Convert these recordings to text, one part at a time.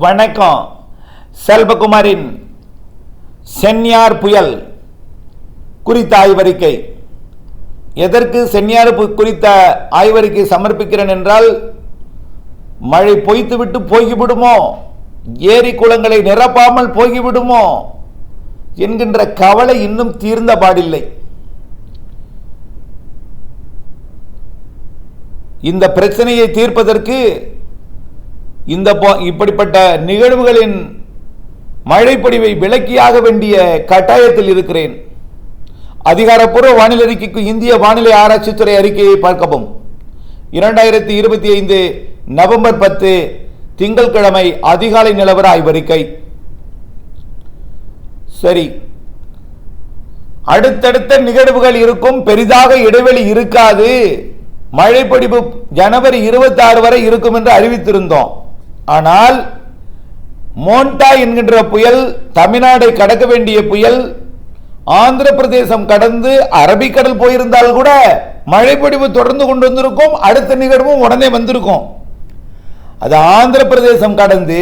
வணக்கம். செல்வகுமாரின் சென்னியார் புயல் குறித்த ஆய்வறிக்கை. எதற்கு சென்னியார் பு- குறித்த ஆய்வறிக்கை சமர்ப்பிக்கிறேன் என்றால் மழை பொய்த்துவிட்டு போய்விடுமோ? ஏரி குளங்களை நிரப்பாமல் போய்விடுமோ? என்கின்ற கவலை இன்னும் தீர்ந்த பாடில்லை. இந்த பிரச்சனையை தீர்ப்பதற்கு இந்த இப்படிப்பட்ட நிகழ்வுகளின் மழைப்பொடிவை விலக்கியாக வேண்டிய கட்டாயத்தில் இருக்கிறேன். அதிகாரப்பூர்வ வானிலை அறிக்கைக்கு இந்திய வானிலை ஆராய்ச்சித்துறை அறிக்கையை பார்க்கவும். இரண்டாயிரத்தி இருபத்தி ஐந்து நவம்பர் பத்து திங்கட்கிழமை அதிகாலை நிலவர ஆய்வறிக்கை. சரி. அடுத்தடுத்த நிகழ்வுகள் இருக்கும் பெரிதாக இடைவெளி இருக்காது. மழைப்பொடிவு ஜனவரி 26 வரை இருக்கும் என்று அறிவித்திருந்தோம். ஆனால் மோண்டா என்கின்ற புயல் தமிழ்நாடை கடக்க வேண்டிய புயல் ஆந்திர பிரதேசம் கடந்து அரபிக்கடல் போயிருந்தால் கூட மழைப்பொடிவு தொடர்ந்து கொண்டு வந்திருக்கும். அடுத்த நிகழ்வும் உடனே வந்திருக்கும். அது ஆந்திர பிரதேசம் கடந்து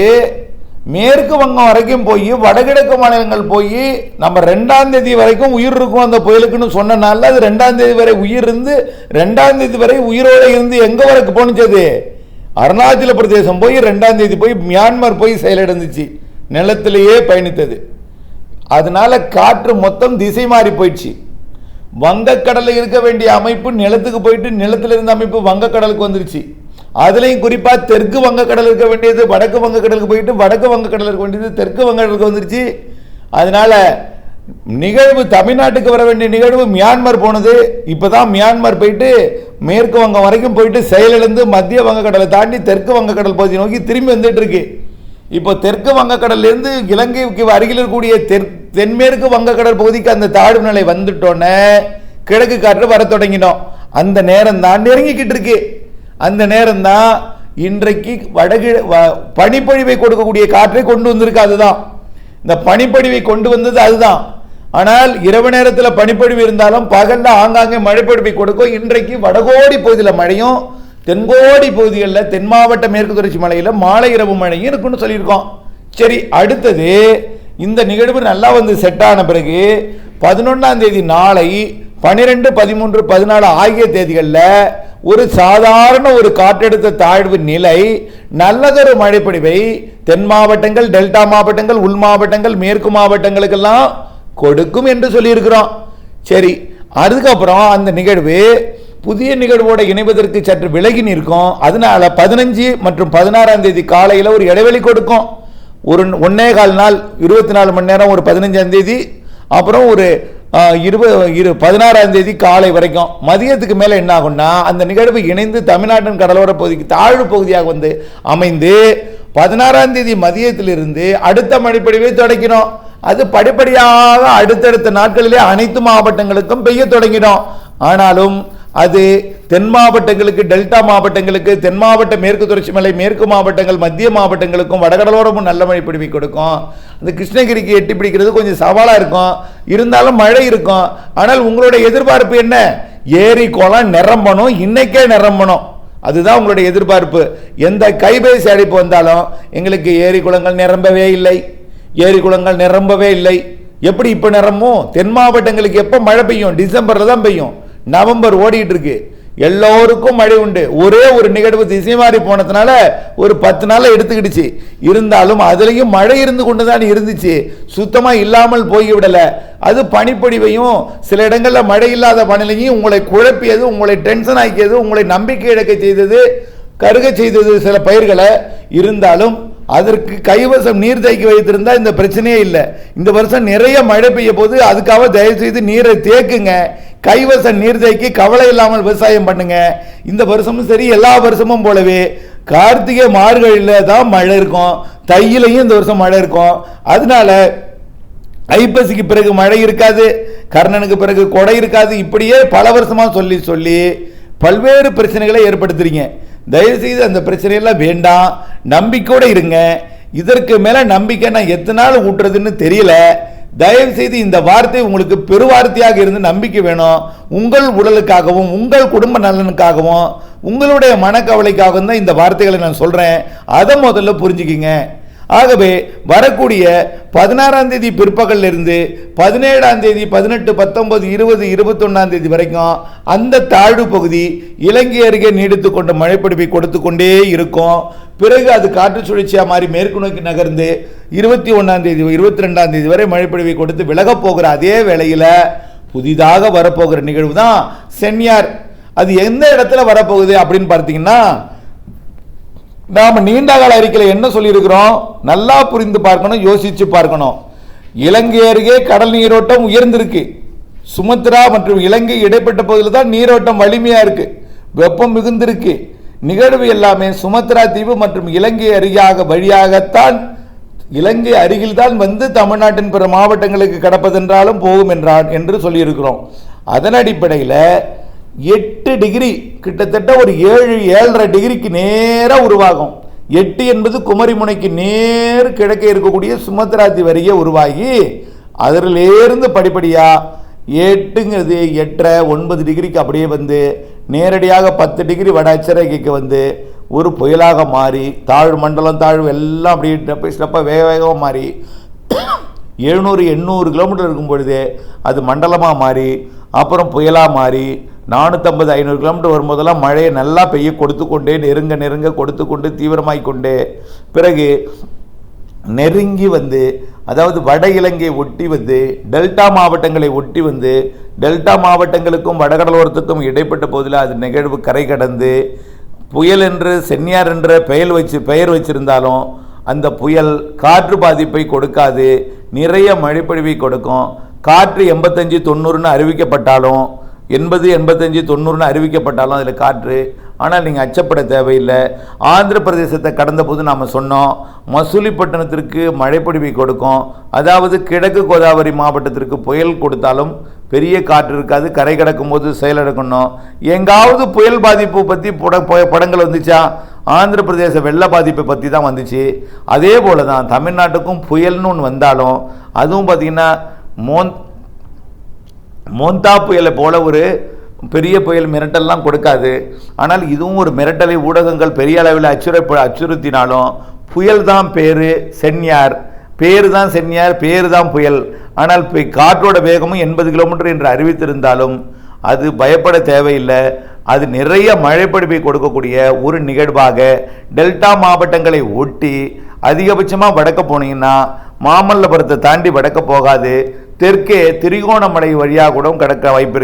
மேற்கு வங்கம் வரைக்கும் போய் வடகிழக்கு மாநிலங்கள் போய் நம்ம ரெண்டாம் தேதி வரைக்கும் உயிர் இருக்கும் அந்த புயலுக்குன்னு சொன்னனால அது ரெண்டாம் தேதி வரை உயிர் இருந்து ரெண்டாம் தேதி வரை உயிரோடு இருந்து எங்கே வரைக்கும் போனிச்சது அருணாச்சல பிரதேசம் போய் ரெண்டாம் தேதி போய் மியான்மர் போய் செயலிழந்துச்சு நிலத்திலேயே பயணித்தது. அதனால காற்று மொத்தம் திசை மாறி போயிடுச்சு. வங்கக்கடலில் இருக்க வேண்டிய அமைப்பு நிலத்துக்கு போயிட்டு நிலத்தில் இருந்த அமைப்பு வங்கக்கடலுக்கு வந்துருச்சு. அதுலேயும் குறிப்பாக தெற்கு வங்கக்கடல் இருக்க வேண்டியது வடக்கு வங்கக்கடலுக்கு போயிட்டு வடக்கு வங்கக்கடல் இருக்க வேண்டியது தெற்கு வங்கக்கடலுக்கு வந்துருச்சு. அதனால நிகழ்வு தமிழ்நாட்டுக்கு வர வேண்டிய நிகழ்வு மியான்மர் போனது. இப்போ தான் மியான்மர் போயிட்டு மேற்கு வங்கம் வரைக்கும் போயிட்டு செயலிழந்து மத்திய வங்கக்கடலை தாண்டி தெற்கு வங்கக்கடல் பகுதியை நோக்கி திரும்பி வந்துட்டு இருக்கு. இப்போ தெற்கு வங்கக்கடல்லேருந்து இலங்கைக்கு அருகில் இருக்கக்கூடிய தெற் தென்மேற்கு வங்கக்கடல் பகுதிக்கு அந்த தாழ்வு நிலை வந்துட்டோன்னே கிழக்கு காற்று வர தொடங்கினோம். அந்த நேரம் தான் நெருங்கிக்கிட்டு இருக்கு. அந்த நேரம் தான் இன்றைக்கு வடகிழ வ- பனிப்பொழிவை கொடுக்கக்கூடிய காற்றை கொண்டு வந்திருக்கு. அதுதான். இந்த பனிப்பொழிவை கொண்டு வந்தது அதுதான். ஆனால் இரவு நேரத்தில் பனிப்பொழிவு இருந்தாலும் பகல்ல ஆங்காங்கே மழைப்பொழிவை கொடுக்கும். இன்றைக்கு வடகோடி பகுதியில் மழையும் தென்கோடி பகுதிகளில் தென் மாவட்ட மேற்கு தொடர்ச்சி மலையில் மாலை இரவு மழையும் இருக்குன்னு சொல்லியிருக்கோம். சரி அடுத்தது இந்த நிகழ்வு நல்லா வந்து செட் ஆன பிறகு பதினொன்றாம் தேதி நாளை பன்னிரெண்டு பதிமூன்று பதினாலு ஆகிய தேதிகளில் ஒரு சாதாரண ஒரு காற்றழுத்த தாழ்வு நிலை நல்லதொரு மழைப்பொழிவை தென் மாவட்டங்கள் டெல்டா மாவட்டங்கள் உள் மாவட்டங்கள் மேற்கு மாவட்டங்களுக்கெல்லாம் கொடுக்கும் என்று சொல்லியிருக்கிறோம். சரி அதுக்கப்புறம் அந்த நிகழ்வு புதிய நிகழ்வோட இணைவதற்கு சற்று விலகி நிற்கும். அதனால பதினஞ்சு மற்றும் பதினாறாம் தேதி காலையில் ஒரு இடைவெளி கொடுக்கும். ஒரு ஒன்னே கால் நாள் இருபத்தி நாலு மணி நேரம் ஒரு பதினஞ்சாம் தேதி அப்புறம் ஒரு இருபது இரு பதினாறாம் தேதி காலை வரைக்கும். மதியத்துக்கு மேலே என்ன ஆகும்னா அந்த நிகழ்வு இணைந்து தமிழ்நாட்டின் கடலோர பகுதிக்கு தாழ்வு பகுதியாக வந்து அமைந்து பதினாறாம் தேதி மதியத்திலிருந்து அடுத்த மழைப்பொழிவை தொடங்கினோம். அது படிப்படியாக அடுத்தடுத்த நாட்களிலே அனைத்து மாவட்டங்களுக்கும் பெய்ய தொடங்கினோம். ஆனாலும் அது தென் மாவட்டங்களுக்கு டெல்டா மாவட்டங்களுக்கு தென் மாவட்ட மேற்கு தொடர்ச்சி மலை மேற்கு மாவட்டங்கள் மத்திய மாவட்டங்களுக்கும் வடகடலோரமும் நல்ல மழை பிடிவி கொடுக்கும். அந்த கிருஷ்ணகிரிக்கு எட்டி பிடிக்கிறது கொஞ்சம் சவாலாக இருக்கும். இருந்தாலும் மழை இருக்கும். ஆனால் உங்களுடைய எதிர்பார்ப்பு என்ன? ஏரி குளம் நிரம்பணும். இன்னைக்கே நிரம்பணும். அதுதான் உங்களுடைய எதிர்பார்ப்பு. எந்த கைபேசி அழைப்பு வந்தாலும் எங்களுக்கு ஏரி குளங்கள் நிரம்பவே இல்லை. ஏரி குளங்கள் நிரம்பவே இல்லை. எப்படி இப்போ நிரம்பும்? தென் மாவட்டங்களுக்கு எப்போ மழை பெய்யும்? டிசம்பரில் தான் பெய்யும். நவம்பர் ஓடிட்டு இருக்கு. எல்லோருக்கும் மழை உண்டு. ஒரே ஒரு நிகழ்வு திசை மாறி போனதுனால ஒரு பத்து நாளில் எடுத்துக்கிடுச்சு. இருந்தாலும் அதுலேயும் மழை இருந்து கொண்டு தான் இருந்துச்சு. சுத்தமாக இல்லாமல் போய்விடலை. அது பனிப்பொழிவையும் சில இடங்களில் மழை இல்லாத வானிலையும் உங்களை குழப்பியது உங்களை டென்ஷன் ஆக்கியது உங்களை நம்பிக்கை இழக்க செய்தது கருக செய்தது சில பயிர்களை. இருந்தாலும் அதற்கு கைவசம் நீர் தேக்கி வைத்திருந்தா இந்த பிரச்சனையே இல்லை. இந்த வருஷம் நிறைய மழை பெய்ய போது அதுக்காக தயவுசெய்து நீரை தேக்குங்க. கைவச நீர்த்தேக்கி கவலை இல்லாமல் விவசாயம் பண்ணுங்க. இந்த வருஷமும் சரி எல்லா வருஷமும் போலவே கார்த்திகை மார்கழியில் தான் மழை இருக்கும். தையிலையும் இந்த வருஷம் மழை இருக்கும். அதனால ஐப்பசிக்கு பிறகு மழை இருக்காது கர்ணனுக்கு பிறகு கொடை இருக்காது. இப்படியே பல வருஷமாக சொல்லி சொல்லி பல்வேறு பிரச்சனைகளை ஏற்படுத்துறீங்க. தயவுசெய்து அந்த பிரச்சனையெல்லாம் வேண்டாம். நம்பிக்கையோட இருங்க. இதற்கு மேலே நம்பிக்கை நான் எத்தனை நாள் ஊட்டுறதுன்னு தெரியல. தயவு செய்து இந்த வார்த்தை உங்களுக்கு பெருவார்த்தையாக இருந்து நம்பிக்கை வேணும். உங்கள் உடலுக்காகவும் உங்கள் குடும்ப நலனுக்காகவும் உங்களுடைய மனக்கவலைக்காகவும் தான் இந்த வார்த்தைகளை நான் சொல்கிறேன் அதை முதல்ல புரிஞ்சுக்கிங்க. ஆகவே வரக்கூடிய பதினாறாம் தேதி பிற்பகலிருந்து பதினேழாம் தேதி பதினெட்டு பத்தொன்பது இருபது இருபத்தொன்னாம் தேதி வரைக்கும் அந்த தாழ்வு பகுதி இலங்கை அருகே நீடித்து கொண்ட மழைப்பிடிப்பை கொடுத்து கொண்டே இருக்கும். பிறகு அது காற்று சுழற்சியாக மாறி மேற்கு நோக்கி நகர்ந்து இருபத்தி ஒன்றாம் தேதி இருபத்தி ரெண்டாம் தேதி வரை மழைப்பொழிவை கொடுத்து விலகப் போகிற அதே வேளையில் புதிதாக வரப்போகிற நிகழ்வு தான் சென்யார் அது எந்த இடத்துல வரப்போகுது அப்படின்னு பார்த்தீங்கன்னா நாம் நீண்ட கால அறிக்கையில் என்ன சொல்லியிருக்கிறோம்? நல்லா புரிந்து பார்க்கணும் யோசித்து பார்க்கணும். இலங்கை அருகே கடல் நீரோட்டம் உயர்ந்திருக்கு. சுமத்ரா மற்றும் இலங்கை இடைப்பட்ட பகுதியில் தான் நீரோட்டம் வலிமையாக இருக்குது வெப்பம் மிகுந்திருக்கு. நிகழ்வு எல்லாமே சுமத்ரா தீவு மற்றும் இலங்கை அருகாக வழியாகத்தான் இலங்கை அருகில்தான் வந்து தமிழ்நாட்டின் பிற மாவட்டங்களுக்கு கடப்பதென்றாலும் போகும் என்றான் என்று சொல்லியிருக்கிறோம். அதன் அடிப்படையில் எட்டு டிகிரி கிட்டத்தட்ட ஒரு ஏழு ஏழரை டிகிரிக்கு நேராக உருவாகும். எட்டு என்பது குமரிமுனைக்கு நேர் கிழக்கே இருக்கக்கூடிய சுமத்ராதி வரியை உருவாகி அதிலிருந்து படிப்படியாக எட்டுங்கிறது எட்டரை ஒன்பது டிகிரிக்கு அப்படியே வந்து நேரடியாக பத்து டிகிரி வட அச்சரேகைக்கு வந்து ஒரு புயலாக மாறி தாழ்வு மண்டலம் தாழ்வு எல்லாம் அப்படியே ஸ்டெப்பை ஸ்டெப்பாக வேக வேகமாக மாறி எழுநூறு எண்ணூறு கிலோமீட்டர் இருக்கும் பொழுதே அது மண்டலமாக மாறி அப்புறம் புயலாக மாறி நானூற்றம்பது ஐநூறு கிலோமீட்டர் வரும்போதெல்லாம் மழையை நல்லா பெய்ய கொடுத்து கொண்டே நெருங்க நெருங்க கொடுத்து கொண்டு தீவிரமாய் கொண்டே பிறகு நெருங்கி வந்து அதாவது வட இலங்கை ஒட்டி வந்து டெல்டா மாவட்டங்களை ஒட்டி வந்து டெல்டா மாவட்டங்களுக்கும் வடகடலோரத்துக்கும் இடைப்பட்ட போதில் அது நிகழ்வு கரை கடந்து புயல் என்று சென்னியார் என்ற பெயர் வச்சு பெயர் வச்சிருந்தாலும் அந்த புயல் காற்று பாதிப்பை கொடுக்காது நிறைய மழைப்பொழிவை கொடுக்கும். காற்று எண்பத்தஞ்சு தொண்ணூறுன்னு அறிவிக்கப்பட்டாலும் எண்பது எண்பத்தஞ்சு தொண்ணூறுன்னு அறிவிக்கப்பட்டாலும் அதில் காற்று. ஆனால் நீங்கள் அச்சப்பட தேவையில்லை. ஆந்திர பிரதேசத்தை கடந்த போது நாம் சொன்னோம் மசூலிப்பட்டினத்திற்கு மழைப்பொழிவை கொடுக்கும். அதாவது கிழக்கு கோதாவரி மாவட்டத்திற்கு புயல் கொடுத்தாலும் பெரிய காற்று இருக்காது கரை கடக்கும் போது செயலிழக்கணும் எங்காவது புயல் பாதிப்பு பற்றி பட படங்கள் வந்துச்சா? ஆந்திர பிரதேச வெள்ள பாதிப்பை பற்றி தான் வந்துச்சு. அதே போல தான் தமிழ்நாட்டுக்கும் புயல்னு ஒன்று வந்தாலும் அதுவும் பார்த்திங்கன்னா மோன் மோந்தா புயலை போல ஒரு பெரிய புயல் மிரட்டல்லாம் கொடுக்காது. ஆனால் இதுவும் ஒரு மிரட்டலை ஊடகங்கள் பெரிய அளவில் அச்சுறுப்ப அச்சுறுத்தினாலும் புயல் தான் பேர் சென்னியார் பேர் தான் சென்னியார் பேர் தான் புயல். ஆனால் இப்போ காற்றோட வேகமும் எண்பது கிலோமீட்டர் என்று அறிவித்திருந்தாலும் அது பயப்பட தேவையில்லை. அது நிறைய மழைப்படிப்பை கொடுக்கக்கூடிய ஒரு நிகழ்வாக டெல்டா மாவட்டங்களை ஒட்டி அதிகபட்சமாக வடக்க போனீங்கன்னா மாமல்லபுரத்தை தாண்டி வடக்க போகாது. தெற்கே திரிகோணமலை வழியாக கூட கடக்க வாய்ப்பு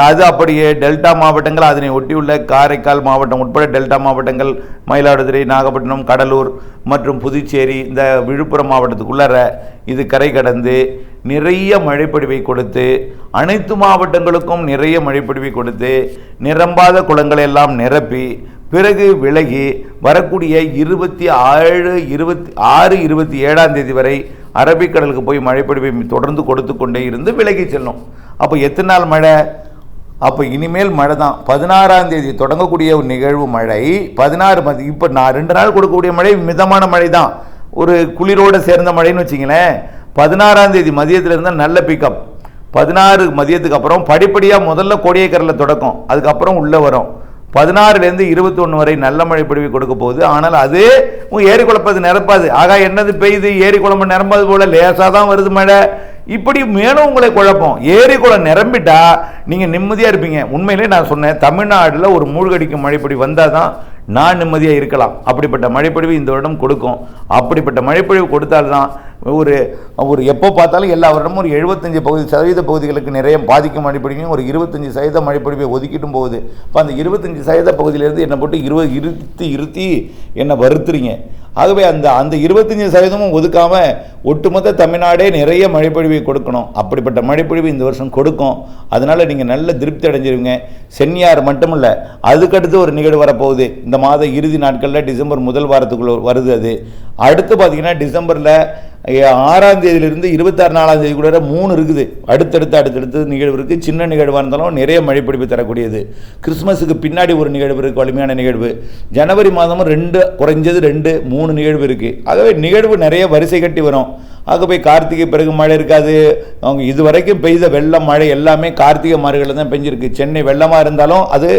அது அப்படியே டெல்டா மாவட்டங்கள் அதனை ஒட்டியுள்ள காரைக்கால் மாவட்டம் உட்பட டெல்டா மாவட்டங்கள் மயிலாடுதுறை நாகப்பட்டினம் கடலூர் மற்றும் புதுச்சேரி இந்த விழுப்புரம் மாவட்டத்துக்குள்ளார இது கரை கடந்து நிறைய மழைப்பொழிவை கொடுத்து அனைத்து மாவட்டங்களுக்கும் நிறைய மழைப்பொழிவை கொடுத்து நிரம்பாத குளங்களை எல்லாம் நிரப்பி பிறகு விலகி வரக்கூடிய இருபத்தி ஆறு இருபத்தி ஆறு இருபத்தி ஏழாம் தேதி வரை அரபிக்கடலுக்கு போய் மழைப்பொழிவை தொடர்ந்து கொடுத்து கொண்டே இருந்து விலகி செல்லும். அப்போ எத்தனை நாள் மழை? அப்போ இனிமேல் மழை தான். பதினாறாம் தேதி தொடங்கக்கூடிய ஒரு நிகழ்வு மழை. பதினாறு மதி இப்போ நான் ரெண்டு நாள் கொடுக்கக்கூடிய மழை மிதமான மழை தான். ஒரு குளிரோடு சேர்ந்த மழைன்னு வச்சிங்களேன். பதினாறாம் தேதி மதியத்தில் இருந்தால் நல்ல பிக்கப் பதினாறு மதியத்துக்கு அப்புறம் படிப்படியாக முதல்ல கோடியக்கரில் தொடக்கம். அதுக்கப்புறம் உள்ளே வரும். பதினாறுலேருந்து இருபத்தொன்று வரை நல்ல மழை பொழிவு கொடுக்க போகுது. ஆனால் அது உங்க ஏரி குழப்பது நிரப்பாது. ஆகா என்னது பெய்யுது? ஏரி குழம்பு நிரம்பாது போல லேசாக தான் வருது மழை. இப்படி மேலும் உங்களை குழப்பம். ஏரி குளம் நிரம்பிட்டா நீங்கள் நிம்மதியாக இருப்பீங்க. உண்மையிலே நான் சொன்னேன் தமிழ்நாட்டில் ஒரு மூழ்கடிக்கும் மழைப்படி வந்தால் தான் நான் நிம்மதியாக இருக்கலாம். அப்படிப்பட்ட மழைப்பொழிவு இந்த வருடம் கொடுக்கும். அப்படிப்பட்ட மழைப்பொழிவு கொடுத்தால்தான் ஒரு ஒரு எப்போ பார்த்தாலும் எல்லா வருடமும் ஒரு எழுபத்தஞ்சு பகுதி சதவீத பகுதிகளுக்கு நிறைய பாதிக்கும் மழைப்பொழிவையும் ஒரு இருபத்தஞ்சி சதவீத மழைப்பொழிவை ஒதுக்கிட்டும் போகுது இப்போ அந்த இருபத்தஞ்சு சதவீத பகுதியிலேருந்து என்னை போட்டு இருபது இருத்தி இருத்தி என்னை வருத்துறீங்க. ஆகவே அந்த அந்த இருபத்தஞ்சி சதவீதமும் ஒதுக்காமல் ஒட்டுமொத்த தமிழ்நாடே நிறைய மழைப்பொழிவை கொடுக்கணும். அப்படிப்பட்ட மழைப்பொழிவு இந்த வருஷம் கொடுக்கும். அதனால நீங்கள் நல்ல திருப்தி அடைஞ்சிருவீங்க. சென்னியார் மட்டும் இல்லை அதுக்கடுத்து ஒரு நிகழ்வு வரப்போகுது. இந்த மாத இறுதி நாட்களில் டிசம்பர் முதல் வாரத்துக்குள்ள வருது அது. அடுத்து பார்த்திங்கன்னா டிசம்பரில் ஆறாம் தேதியிலிருந்து இருபத்தாறு நாலாம் தேதி கூட மூணு இருக்குது. அடுத்தடுத்து அடுத்தடுத்து நிகழ்வு இருக்குது சின்ன நிகழ்வாக இருந்தாலும் நிறைய மழைப்பிடிப்பு தரக்கூடியது. கிறிஸ்மஸுக்கு பின்னாடி ஒரு நிகழ்வு இருக்குது வலிமையான நிகழ்வு. ஜனவரி மாதமும் ரெண்டு குறைஞ்சது ரெண்டு மூணு நிகழ்வு இருக்குது ஆகவே நிகழ்வு நிறைய வரிசை கட்டி வரும். ஆகவே கார்த்திகை பிறகு மழை இருக்காது. அவங்க இது வரைக்கும் பெய்த வெள்ளம் மழை எல்லாமே கார்த்திகை மாறுகளில் தான் பெஞ்சிருக்கு. சென்னை வெள்ளமாக இருந்தாலும் அது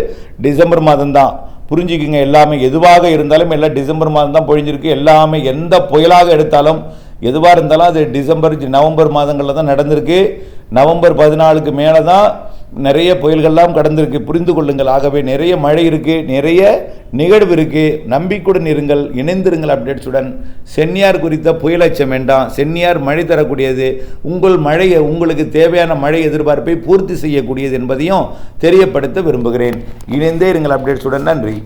டிசம்பர் மாதம்தான். புரிஞ்சுக்குங்க எல்லாமே எதுவாக இருந்தாலும் எல்லாம் டிசம்பர் மாதம் தான் பொழிஞ்சிருக்கு. எல்லாமே எந்த புயலாக எடுத்தாலும் எதுவாக இருந்தாலும் அது டிசம்பர் நவம்பர் மாதங்களில் தான் நடந்திருக்கு. நவம்பர் பதினாலுக்கு மேலே தான் நிறைய புயல்கள்லாம் கடந்திருக்கு. புரிந்து கொள்ளுங்கள். ஆகவே நிறைய மழை இருக்குது நிறைய நிகழ்வு இருக்குது நம்பிக்கையுடன் இருங்கள் இணைந்திருங்கள் அப்டேட்ஸுடன். சென்னியார் குறித்த புயலச்சம் வேண்டாம். சென்னியார் மழை தரக்கூடியது. உங்கள் மழையை உங்களுக்கு தேவையான மழை எதிர்பார்ப்பை பூர்த்தி செய்யக்கூடியது என்பதையும் தெரியப்படுத்த விரும்புகிறேன். இணைந்தே இருங்கள் அப்டேட்ஸுடன். நன்றி.